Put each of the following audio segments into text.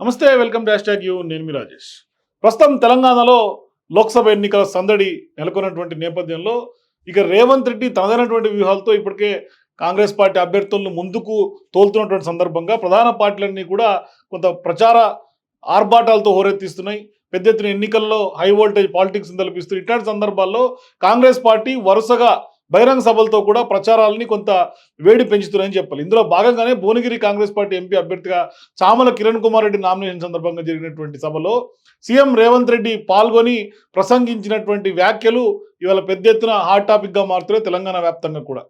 నమస్తే welcome dash tag you. నేను మీ రాజేష్. ప్రస్తుతం తెలంగాణలో లోక్సభ ఎన్నికల సందడి నెలకొన్నటువంటి నేపథ్యంలో ఇక రేవంత్ రెడ్డి తనదైనటువంటి వ్యూహాలతో ఇప్పటికే కాంగ్రెస్ పార్టీ అభ్యర్థులను ముందుకు తోలుతున్నటువంటి సందర్భంగా ప్రధాన పార్టీలన్నీ కూడా కొంత ప్రచార ఆర్భాటాలతో హోరెత్తిస్తున్నాయి. పెద్ద ఎత్తున ఎన్నికల్లో హై వోల్టేజ్ పాలిటిక్స్ తలపిస్తూ ఇట్లాంటి సందర్భాల్లో కాంగ్రెస్ పార్టీ వరుసగా బహిరంగ సభలతో కూడా ప్రచారాలని కొంత వేడి పెంచుతున్నాయని చెప్పాలి. ఇందులో భాగంగానే భువనగిరి కాంగ్రెస్ పార్టీ ఎంపీ అభ్యర్థిగా చామల కిరణ్ కుమార్ రెడ్డి నామినేషన్ సందర్భంగా జరిగినటువంటి సభలో సీఎం రేవంత్ రెడ్డి పాల్గొని ప్రసంగించినటువంటి వ్యాఖ్యలు ఇవాళ పెద్ద ఎత్తున హాట్ టాపిక్గా మారుతున్నాయి తెలంగాణ వ్యాప్తంగా కూడా.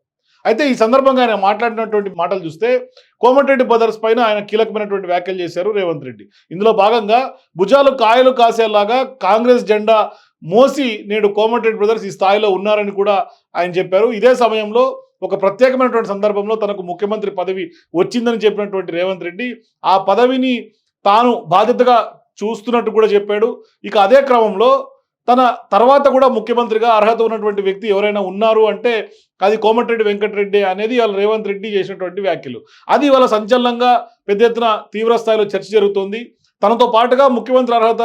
అయితే ఈ సందర్భంగా ఆయన మాట్లాడినటువంటి మాటలు చూస్తే కోమటిరెడ్డి బ్రదర్స్ పైన ఆయన కీలకమైనటువంటి వ్యాఖ్యలు చేశారు రేవంత్ రెడ్డి. ఇందులో భాగంగా భుజాలు కాయలు కాసేలాగా కాంగ్రెస్ జెండా మోసి నేడు కోమటిరెడ్డి బ్రదర్స్ ఈ స్థాయిలో ఉన్నారని కూడా ఆయన చెప్పారు. ఇదే సమయంలో ఒక ప్రత్యేకమైనటువంటి సందర్భంలో తనకు ముఖ్యమంత్రి పదవి వచ్చిందని చెప్పినటువంటి రేవంత్ రెడ్డి ఆ పదవిని తాను బాధ్యతగా చూస్తున్నట్టు కూడా చెప్పాడు. ఇక అదే క్రమంలో తన తర్వాత కూడా ముఖ్యమంత్రిగా అర్హత ఉన్నటువంటి వ్యక్తి ఎవరైనా ఉన్నారు అంటే అది కోమటిరెడ్డి వెంకటరెడ్డి అనేది వాళ్ళ రేవంత్ రెడ్డి చేసినటువంటి వ్యాఖ్యలు. అది వాళ్ళ సంచలనంగా పెద్ద ఎత్తున తీవ్ర స్థాయిలో చర్చ జరుగుతోంది. తనతో పాటుగా ముఖ్యమంత్రి అర్హత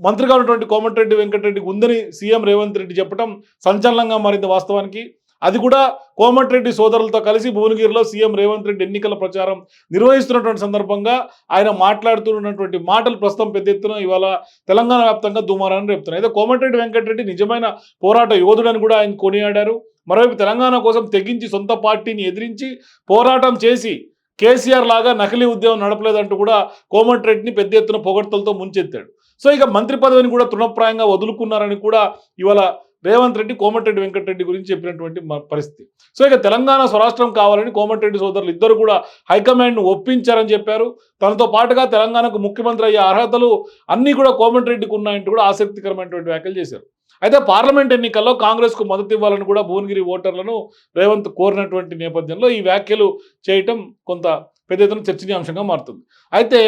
మంత్రిగా ఉన్నటువంటి కోమటిరెడ్డి వెంకటరెడ్డికి ఉందని సీఎం రేవంత్ రెడ్డి చెప్పడం సంచలనంగా మారింది వాస్తవానికి. అది కూడా కోమటిరెడ్డి సోదరులతో కలిసి భువనగిరిలో సీఎం రేవంత్ రెడ్డి ఎన్నికల ప్రచారం నిర్వహిస్తున్నటువంటి సందర్భంగా ఆయన మాట్లాడుతున్నటువంటి మాటలు ప్రస్తుతం పెద్ద ఎత్తున ఇవాళ తెలంగాణ వ్యాప్తంగా దుమారాన్ని రేపుతున్నాయి. అయితే కోమటిరెడ్డి వెంకటరెడ్డి నిజమైన పోరాట యోధుడని కూడా ఆయన కొనియాడారు. మరోవైపు తెలంగాణ కోసం తెగించి సొంత పార్టీని ఎదిరించి పోరాటం చేసి కేసీఆర్ లాగా నకిలీ ఉద్యమం నడపలేదంటూ కూడా కోమటిరెడ్డిని పెద్ద ఎత్తున పొగడ్తలతో ముంచెత్తాడు. సో ఇక మంత్రి పదవిని కూడా తృణప్రాయంగా వదులుకున్నారని కూడా ఇవాళ రేవంత్ రెడ్డి కోమటిరెడ్డి వెంకటరెడ్డి గురించి చెప్పినటువంటి పరిస్థితి. సో ఇక తెలంగాణ స్వరాష్ట్రం కావాలని కోమటిరెడ్డి సోదరులు ఇద్దరు కూడా హైకమాండ్ను ఒప్పించారని చెప్పారు. తనతో పాటుగా తెలంగాణకు ముఖ్యమంత్రి అయ్యే అర్హతలు అన్నీ కూడా కోమటిరెడ్డికి ఉన్నాయంటూ కూడా ఆసక్తికరమైనటువంటి వ్యాఖ్యలు చేశారు. అయితే పార్లమెంట్ ఎన్నికల్లో కాంగ్రెస్కు మద్దతు ఇవ్వాలని కూడా భువనగిరి ఓటర్లను రేవంత్ కోరినటువంటి నేపథ్యంలో ఈ వ్యాఖ్యలు చేయటం కొంత పెద్ద ఎత్తున చర్చనీయాంశంగా మారుతుంది. అయితే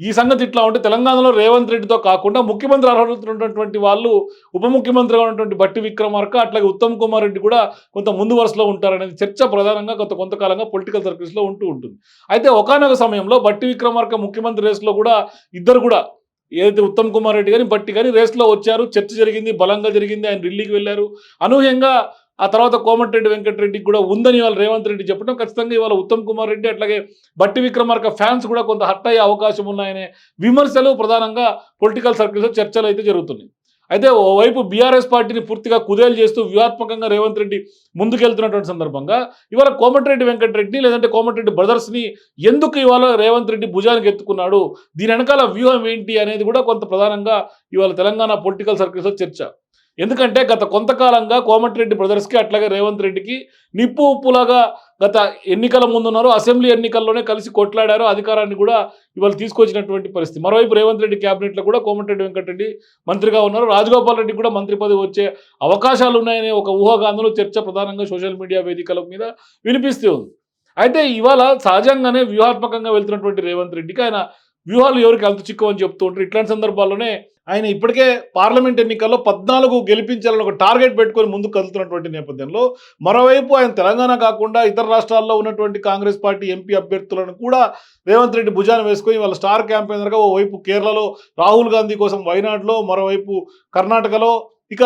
ఈ సంగతి ఇట్లా ఉంటే తెలంగాణలో రేవంత్ రెడ్డితో కాకుండా ముఖ్యమంత్రి అర్హత ఉన్నటువంటి వాళ్ళు ఉప ముఖ్యమంత్రిగా ఉన్నటువంటి బట్టి విక్రమార్క అట్లాగే ఉత్తమ్ కుమార్ రెడ్డి కూడా కొంత ముందు వరుసలో ఉంటారనేది చర్చ ప్రధానంగా కొంత కొంతకాలంగా పొలిటికల్ సర్కిల్స్లో ఉంటూ ఉంటుంది. అయితే ఒకనొక సమయంలో బట్టి విక్రమార్క ముఖ్యమంత్రి రేసులో కూడా ఇద్దరు కూడా ఏదైతే ఉత్తమ్ కుమార్ రెడ్డి కానీ బట్టి కానీ రేస్లో వచ్చారు చర్చ జరిగింది బలంగా జరిగింది ఆయన ఢిల్లీకి వెళ్ళారు. అనూహ్యంగా ఆ తర్వాత కోమటిరెడ్డి వెంకటరెడ్డికి కూడా ఉందని ఇవాళ రేవంత్ రెడ్డి చెప్పడం. ఖచ్చితంగా ఇవాళ ఉత్తమ్ కుమార్ రెడ్డి అట్లాగే బట్టి విక్రమార్క ఫ్యాన్స్ కూడా కొంత హట్ అయ్యే అవకాశం ఉన్నాయనే విమర్శలు ప్రధానంగా పొలిటికల్ సర్కిల్స్లో చర్చలు అయితే జరుగుతున్నాయి. అయితే ఓవైపు బీఆర్ఎస్ పార్టీని పూర్తిగా కుదేలు చేస్తూ వ్యూహాత్మకంగా రేవంత్ రెడ్డి ముందుకెళ్తున్నటువంటి సందర్భంగా ఇవాళ కోమటిరెడ్డి వెంకటరెడ్డిని లేదంటే కోమటిరెడ్డి బ్రదర్స్ని ఎందుకు ఇవాళ రేవంత్ రెడ్డి భుజానికి ఎత్తుకున్నాడు? దీని వెనకాల వ్యూహం ఏంటి అనేది కూడా కొంత ప్రధానంగా ఇవాళ తెలంగాణ పొలిటికల్ సర్కిల్స్లో చర్చ. ఎందుకంటే గత కొంతకాలంగా కోమటిరెడ్డి బ్రదర్స్కి అట్లాగే రేవంత్ రెడ్డికి నిప్పు ఉప్పులాగా గత ఎన్నికల ముందున్నారు. అసెంబ్లీ ఎన్నికల్లోనే కలిసి కొట్లాడారు. అధికారాన్ని కూడా ఇవాళ తీసుకొచ్చినటువంటి పరిస్థితి. మరోవైపు రేవంత్ రెడ్డి క్యాబినెట్లో కూడా కోమటిరెడ్డి వెంకటరెడ్డి మంత్రిగా ఉన్నారు. రాజగోపాల్ రెడ్డి కూడా మంత్రి పదవి వచ్చే అవకాశాలు ఉన్నాయనే ఒక ఊహాగాంధంలో చర్చ ప్రధానంగా సోషల్ మీడియా వేదికల మీద వినిపిస్తూ ఉంది. అయితే ఇవాళ సహజంగానే వ్యూహాత్మకంగా వెళ్తున్నటువంటి రేవంత్ రెడ్డికి ఆయన వ్యూహాలు ఎవరికి అంత చిక్కు అని చెప్తూ ఉంటారు. ఇట్లాంటి సందర్భాల్లోనే ఆయన ఇప్పటికే పార్లమెంట్ ఎన్నికల్లో పద్నాలుగు గెలిపించాలని ఒక టార్గెట్ పెట్టుకొని ముందుకు కదులుతున్నటువంటి నేపథ్యంలో మరోవైపు ఆయన తెలంగాణ కాకుండా ఇతర రాష్ట్రాల్లో ఉన్నటువంటి కాంగ్రెస్ పార్టీ ఎంపీ అభ్యర్థులను కూడా రేవంత్ రెడ్డి భుజాన వేసుకొని వాళ్ళ స్టార్ క్యాంపెయినర్గా ఓవైపు కేరళలో రాహుల్ గాంధీ కోసం వైనాడులో మరోవైపు కర్ణాటకలో ఇక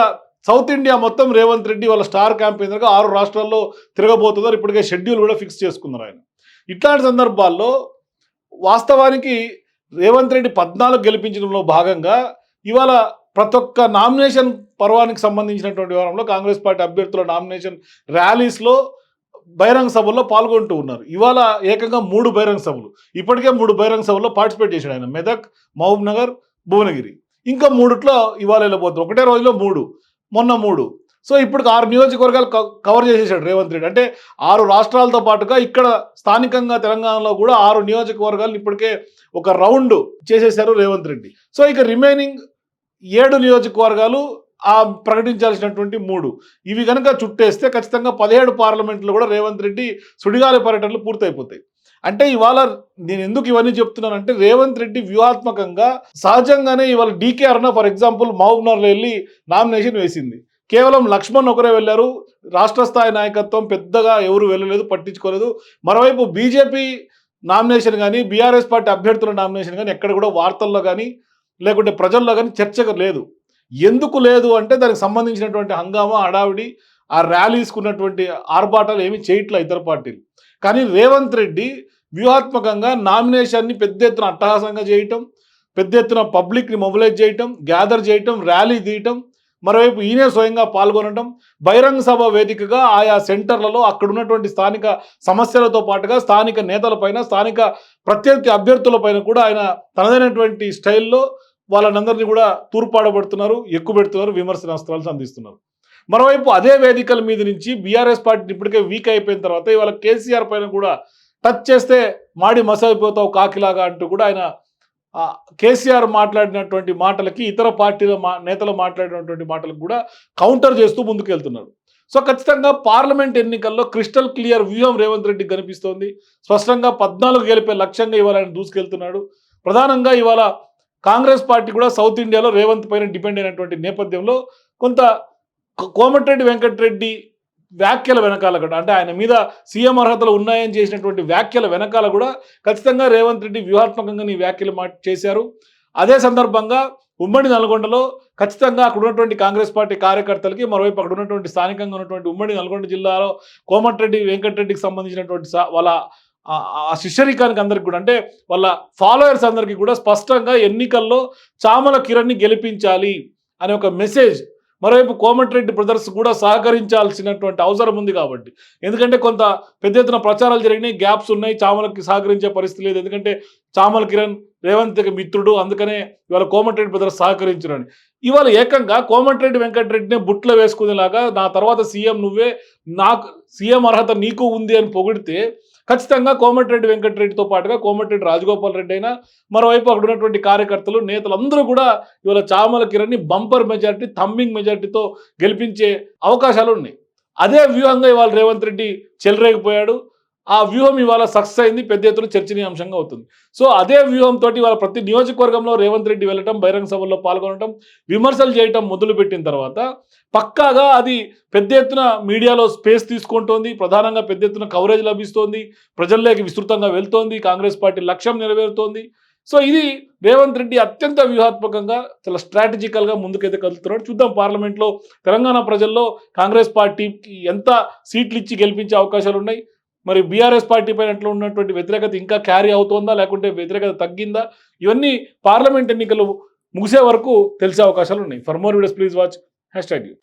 సౌత్ ఇండియా మొత్తం రేవంత్ రెడ్డి వాళ్ళ స్టార్ క్యాంపెయినర్గా ఆరు రాష్ట్రాల్లో తిరగబోతున్నారు. ఇప్పటికే షెడ్యూల్ కూడా ఫిక్స్ చేసుకున్నారు ఆయన. ఇట్లాంటి సందర్భాల్లో వాస్తవానికి రేవంత్ రెడ్డి పద్నాలుగు గెలిపించడంలో భాగంగా ఇవాళ ప్రతి ఒక్క నామినేషన్ పర్వానికి సంబంధించినటువంటి వ్యవహారంలో కాంగ్రెస్ పార్టీ అభ్యర్థుల నామినేషన్ ర్యాలీస్లో బహిరంగ సభల్లో పాల్గొంటూ ఉన్నారు. ఇవాళ ఏకంగా మూడు బహిరంగ సభలు. ఇప్పటికే మూడు బహిరంగ సభల్లో పార్టిసిపేట్ చేశాడు ఆయన. మెదక్ మహబూబ్ నగర్ భువనగిరి. ఇంకా మూడిట్లో ఇవాళ వెళ్ళబోతుంది ఒకటే రోజులో మూడు. మొన్న మూడు. సో ఇప్పుడు ఆరు నియోజకవర్గాలు క- కవర్ చేసేసాడు రేవంత్ రెడ్డి. అంటే ఆరు రాష్ట్రాలతో పాటుగా ఇక్కడ స్థానికంగా తెలంగాణలో కూడా ఆరు నియోజకవర్గాలు ఇప్పటికే ఒక రౌండ్ చేసేశారు రేవంత్ రెడ్డి. సో ఇక రిమైనింగ్ ఏడు నియోజకవర్గాలు ఆ ప్రకటించాల్సినటువంటి మూడు. ఇవి కనుక చుట్టేస్తే ఖచ్చితంగా పదిహేడు పార్లమెంట్లో కూడా రేవంత్ రెడ్డి సుడిగాలి పర్యటనలు పూర్తయిపోతాయి. అంటే ఇవాళ నేను ఎందుకు ఇవన్నీ చెప్తున్నానంటే రేవంత్ రెడ్డి వ్యూహాత్మకంగా సహజంగానే ఇవాళ D K Aruna for example మహబూబ్నగర్లో వెళ్ళి నామినేషన్ వేసింది. కేవలం లక్ష్మణ్ ఒకరే వెళ్ళారు. రాష్ట్ర స్థాయి నాయకత్వం పెద్దగా ఎవరు వెళ్ళలేదు పట్టించుకోలేదు. మరోవైపు బీజేపీ నామినేషన్ కానీ బీఆర్ఎస్ పార్టీ అభ్యర్థుల నామినేషన్ కానీ ఎక్కడ కూడా వార్తల్లో కానీ లేకుంటే ప్రజల్లో కానీ చర్చగా లేదు. ఎందుకు లేదు అంటే దానికి సంబంధించినటువంటి హంగామా హడావిడి ఆ ర్యాలీస్కున్నటువంటి ఆర్భాటాలు ఏమి చేయట్లే ఇతర పార్టీలు. కానీ రేవంత్ రెడ్డి వ్యూహాత్మకంగా నామినేషన్ని పెద్ద ఎత్తున అట్టహాసంగా చేయటం పెద్ద ఎత్తున పబ్లిక్ని మొబిలైజ్ చేయటం గ్యాదర్ చేయటం ర్యాలీ తీయటం మరోవైపు ఈయనే స్వయంగా పాల్గొనడం బహిరంగ సభ వేదికగా ఆయా సెంటర్లలో అక్కడ ఉన్నటువంటి స్థానిక సమస్యలతో పాటుగా స్థానిక నేతలపైన స్థానిక ప్రత్యర్థి అభ్యర్థులపైన కూడా ఆయన తనదైనటువంటి స్టైల్లో వాళ్ళందరినీ కూడా తూర్పాడబడుతున్నారు ఎక్కుబెడుతున్నారు విమర్శనాస్త్రాలు సంధిస్తున్నారు. మరోవైపు అదే వేదికల మీద నుంచి బీఆర్ఎస్ పార్టీ ఇప్పటికే వీక్ అయిపోయిన తర్వాత ఇవాళ కేసీఆర్ పైన కూడా టచ్ చేస్తే మాడి మసైపోతావు కాకిలాగా అంటూ కూడా ఆయన కేసీఆర్ మాట్లాడినటువంటి మాటలకి ఇతర పార్టీల మా నేతలు మాట్లాడినటువంటి మాటలకు కూడా కౌంటర్ చేస్తూ ముందుకెళ్తున్నారు. సో ఖచ్చితంగా పార్లమెంట్ ఎన్నికల్లో క్రిస్టల్ క్లియర్ వ్యూహం రేవంత్ రెడ్డికి కనిపిస్తోంది. స్పష్టంగా పద్నాలుగు గెలిపే లక్ష్యంగా ఇవాళ ఆయన దూసుకెళ్తున్నాడు. ప్రధానంగా ఇవాళ కాంగ్రెస్ పార్టీ కూడా సౌత్ ఇండియాలో రేవంత్ పైన డిపెండ్ అయినటువంటి నేపథ్యంలో కొంత కోమటిరెడ్డి వెంకటరెడ్డి వ్యాఖ్యల వెనకాల కూడా అంటే ఆయన మీద సీఎం అర్హతలు ఉన్నాయని చేసినటువంటి వ్యాఖ్యల వెనకాల కూడా ఖచ్చితంగా రేవంత్ రెడ్డి వ్యూహాత్మకంగా నీ వ్యాఖ్యలు మా చేశారు. అదే సందర్భంగా ఉమ్మడి నల్గొండలో ఖచ్చితంగా అక్కడ ఉన్నటువంటి కాంగ్రెస్ పార్టీ కార్యకర్తలకి మరోవైపు అక్కడ ఉన్నటువంటి స్థానికంగా ఉన్నటువంటి ఉమ్మడి నల్గొండ జిల్లాలో కోమటిరెడ్డి వెంకటరెడ్డికి సంబంధించినటువంటి వాళ్ళ ఆ శిష్యరికానికి అందరికి కూడా అంటే వాళ్ళ ఫాలోయర్స్ అందరికీ కూడా స్పష్టంగా ఎన్నికల్లో చామల కిరణ్ని గెలిపించాలి అనే ఒక మెసేజ్ మరోవైపు కోమటిరెడ్డి బ్రదర్స్ కూడా సహకరించాల్సినటువంటి అవసరం ఉంది కాబట్టి. ఎందుకంటే కొంత పెద్ద ఎత్తున ప్రచారాలు జరిగినాయి గ్యాప్స్ ఉన్నాయి చామలకి సహకరించే పరిస్థితి లేదు. ఎందుకంటే చామల కిరణ్ రేవంత్ మిత్రుడు అందుకనే ఇవాళ కోమటిరెడ్డి బ్రదర్స్ సహకరించరని. ఇవాళ ఏకంగా కోమటిరెడ్డి వెంకటరెడ్డినే బుట్లో వేసుకునేలాగా నా తర్వాత సీఎం నువ్వే నాకు సీఎం అర్హత నీకు ఉంది అని పొగిడితే ఖచ్చితంగా కోమటిరెడ్డి వెంకటరెడ్డితో పాటుగా కోమటిరెడ్డి రాజగోపాల్ రెడ్డి అయినా మరోవైపు అక్కడ ఉన్నటువంటి కార్యకర్తలు నేతలు అందరూ కూడా ఇవాళ చామల కిరణ్ని బంపర్ మెజారిటీ థమ్మింగ్ మెజారిటీతో గెలిపించే అవకాశాలు ఉన్నాయి. అదే వ్యూహంగా ఇవాళ రేవంత్ రెడ్డి చెలరేగిపోయాడు. ఆ వ్యూహం ఇవాళ సక్సెస్ అయింది పెద్ద ఎత్తున చర్చనీయాంశంగా అవుతుంది. సో అదే వ్యూహంతో ఇవాళ ప్రతి నియోజకవర్గంలో రేవంత్ రెడ్డి వెళ్ళటం బహిరంగ సభల్లో పాల్గొనడం విమర్శలు చేయటం మొదలుపెట్టిన తర్వాత పక్కాగా అది పెద్ద ఎత్తున మీడియాలో స్పేస్ తీసుకుంటోంది ప్రధానంగా పెద్ద ఎత్తున కవరేజ్ లభిస్తోంది ప్రజల్లోకి విస్తృతంగా వెళ్తోంది కాంగ్రెస్ పార్టీ లక్ష్యం నెరవేరుతోంది. సో ఇది రేవంత్ రెడ్డి అత్యంత వ్యూహాత్మకంగా చాలా స్ట్రాటజికల్గా ముందుకైతే కదులుతున్నాడు. చూద్దాం పార్లమెంట్లో తెలంగాణ ప్రజల్లో కాంగ్రెస్ పార్టీకి ఎంత సీట్లు ఇచ్చి గెలిపించే అవకాశాలు ఉన్నాయి మరి బీఆర్ఎస్ పార్టీ పైన అట్లా ఉన్నటువంటి వ్యతిరేకత ఇంకా క్యారీ అవుతోందా? లేకుంటే వ్యతిరేకత తగ్గిందా? ఇవన్నీ పార్లమెంట్ ఎన్నికలు ముగిసే వరకు తెలిసే అవకాశాలు ఉన్నాయి. For more videos please watch hashtag you